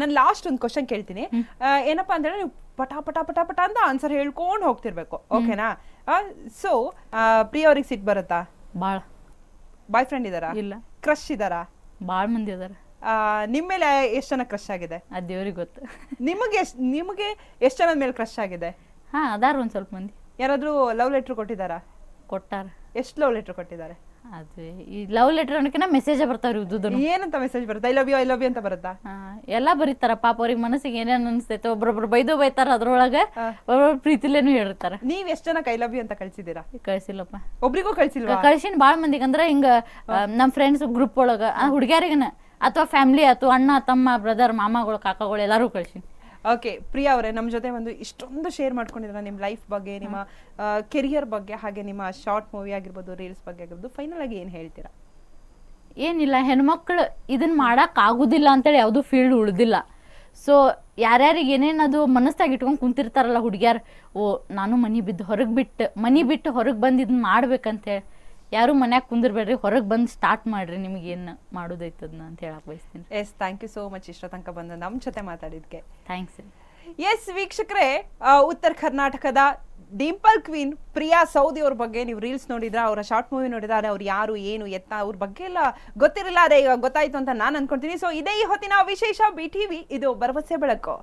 ನಾನು ಲಾಸ್ಟ್ ಒಂದು ಕ್ವಶನ್ ಕೇಳ್ತೀನಿ. ಏನಪ್ಪ ಅಂದ್ರೆ ನೀವು ಪಟ ಪಟ ಪಟ ಪಟ ಅಂತ ಆನ್ಸರ್ ಹೇಳ್ಕೊಂಡು ಹೋಗ್ತಿರ್ಬೇಕು. ಓಕೆನಾ? ಸೊ ಪ್ರಿಯ ಅವ್ರಿಗೆ ಸಿಟ್ ಬರುತ್ತಾ? ಭಾಳ ಬಾಯ್ ಫ್ರೆಂಡ್ ಇದಾರಾ ಇಲ್ಲ. ಕ್ರಶ್ ಇದಾರ ಭಾಳ ಮಂದಿ ಇದಾರ. ನಿಮ್ಮ ಮೇಲೆ ಎಷ್ಟು ಜನ ಕ್ರಶ್ ಆಗಿದೆ? ಆ ದೇವ್ರಿಗೆ ಗೊತ್ತು. ನಿಮಗೆ ಎಷ್ಟ್ ನಿಮಗೆ ಎಷ್ಟು ಜನದ ಮೇಲೆ ಕ್ರಶ್ ಆಗಿದೆ? ಹಾ ಅದಾರ ಒಂದ್ ಸ್ವಲ್ಪ ಮಂದಿ. ಯಾರಾದ್ರೂ ಲವ್ ಲೆಟರ್ ಕೊಟ್ಟಿದ್ದಾರಾ? ಕೊಟ್ಟಾರ. ಎಷ್ಟು ಲವ್ ಲೆಟರ್ ಕೊಟ್ಟಿದ್ದಾರೆ? ಅದೇ ಈ ಲವ್ ಲೆಟರ್ ಅನ್ನೋಕಿನ ಮೆಸೇಜ್ ಬರ್ತಾವ್ರಿ ಉದ್ದುದನು ಏನಂತ ಮೆಸೇಜ್ ಬರುತ್ತಾ? I love you I love you ಅಂತ ಬರುತ್ತಾ? ಹಾ ಎಲ್ಲ ಬರೀತಾರ. ಪಾಪ ಅವ್ರಿಗೆ ಮನಸ್ಸಿಗೆ ಏನೇನ್ ಅನಿಸ್ತೈತೆ ಒಬ್ರೊಬ್ರು ಬೈದು ಬೈತಾರ ಅದ್ರೊಳಗ ಒಬ್ಬೊಬ್ರು ಪ್ರೀತಿಲೇನು ಹೇಳಿರ್ತಾರ ನೀವ್ ಎಷ್ಟು ಜನಕ್ಕೆ ಐ ಲವ್ ಯು ಅಂತ ಕಳ್ಸಿದ್ದೀರಾ? ಕಳ್ಸಿಲ್ಲಪ್ಪ. ಒಬ್ರಿಗೂ ಕಳ್ಸಿಲ್ವಾ? ಕಳ್ಸಿನ್ ಬಾಳ ಮಂದಿಗೆ. ಅಂದ್ರೆ ಹಿಂಗ ನಮ್ ಫ್ರೆಂಡ್ಸ್ ಗ್ರೂಪ್ ಒಳಗ ಹುಡುಗ್ಯಾರಿಗನ ಅಥವಾ ಫ್ಯಾಮಿಲಿ ಆತು ಅಣ್ಣ ತಮ್ಮ ಬ್ರದರ್ ಮಾಮಗಳು ಕಾಕಾಗಳು ಎಲ್ಲಾರು ಕಳ್ಸಿನಿ. ಓಕೆ ಪ್ರಿಯಾ ಅವರೇ ನಮ್ಮ ಜೊತೆ ಒಂದು ಇಷ್ಟೊಂದು ಶೇರ್ ಮಾಡ್ಕೊಂಡಿದ್ರೆ ನಿಮ್ಮ ಲೈಫ್ ಬಗ್ಗೆ, ನಿಮ್ಮ ಕೆರಿಯರ್ ಬಗ್ಗೆ, ಹಾಗೆ ನಿಮ್ಮ ಶಾರ್ಟ್ ಮೂವಿ ಆಗಿರ್ಬೋದು ರೀಲ್ಸ್ ಬಗ್ಗೆ ಆಗಿರ್ಬೋದು. ಫೈನಲ್ ಆಗಿ ಏನು ಹೇಳ್ತೀರಾ? ಏನಿಲ್ಲ, ಹೆಣ್ಮಕ್ಳು ಇದನ್ನ ಮಾಡಕ್ ಆಗುದಿಲ್ಲ ಅಂತೇಳಿ ಯಾವುದು ಫೀಲ್ಡ್ ಉಳಿದಿಲ್ಲ. ಸೊ ಯಾರ್ಯಾರಿಗೆ ಏನೇನದು ಮನಸ್ಸಾಗಿ ಇಟ್ಕೊಂಡು ಕುಂತಿರ್ತಾರಲ್ಲ ಹುಡುಗಿಯಾರು, ಓ, ನಾನು ಮನಿ ಬಿದ್ದು ಹೊರಗೆ ಬಿಟ್ಟು, ಮನಿ ಬಿಟ್ಟು ಹೊರಗೆ ಬಂದು ಇದನ್ನ ಮಾಡ್ಬೇಕಂತೇಳಿ. ಯಾರು ಮನ್ಯಾಗ ಕುಂದಿರ್ಬೇಡ್ರಿ ಹೊರಗೆ ಬಂದು ಸ್ಟಾರ್ಟ್ ಮಾಡ್ರಿ ನಿಮ್ಗೆ ಏನು ಮಾಡೋದೈತದನ್ನ ಅಂತ ಹೇಳಕ್ ಬಯಸ್ತೀನಿ. Yes thank you so much ಇಷ್ಟ ತನಕ ಬಂದು ನಮ್ಮ ಜೊತೆ ಮಾತಾಡಿದ್ಕೆ. ಥ್ಯಾಂಕ್ಸ್ ಎಸ್ ವೀಕ್ಷಕರೇ ಉತ್ತರ ಕರ್ನಾಟಕದ ಡಿಂಪಲ್ ಕ್ವೀನ್ ಪ್ರಿಯಾ ಸೌದಿ ಅವ್ರ ಬಗ್ಗೆ ನೀವು ರೀಲ್ಸ್ ನೋಡಿದ್ರೆ ಅವರ ಶಾರ್ಟ್ ಮೂವಿ ನೋಡಿದ್ರೆ ಅವ್ರು ಯಾರು ಏನು ಎತ್ತ ಅವ್ರ ಬಗ್ಗೆ ಎಲ್ಲ ಗೊತ್ತಿರಲ್ಲ ಅದೇ ಈಗ ಗೊತ್ತಾಯ್ತು ಅಂತ ನಾನು ಅನ್ಕೊಂತೀನಿ. ಸೊ ಇದೇ ಈ ಹೊತ್ತಿನ ವಿಶೇಷ ಬಿ ಟಿವಿ ಇದು ಭರವಸೆ ಬೆಳಕು.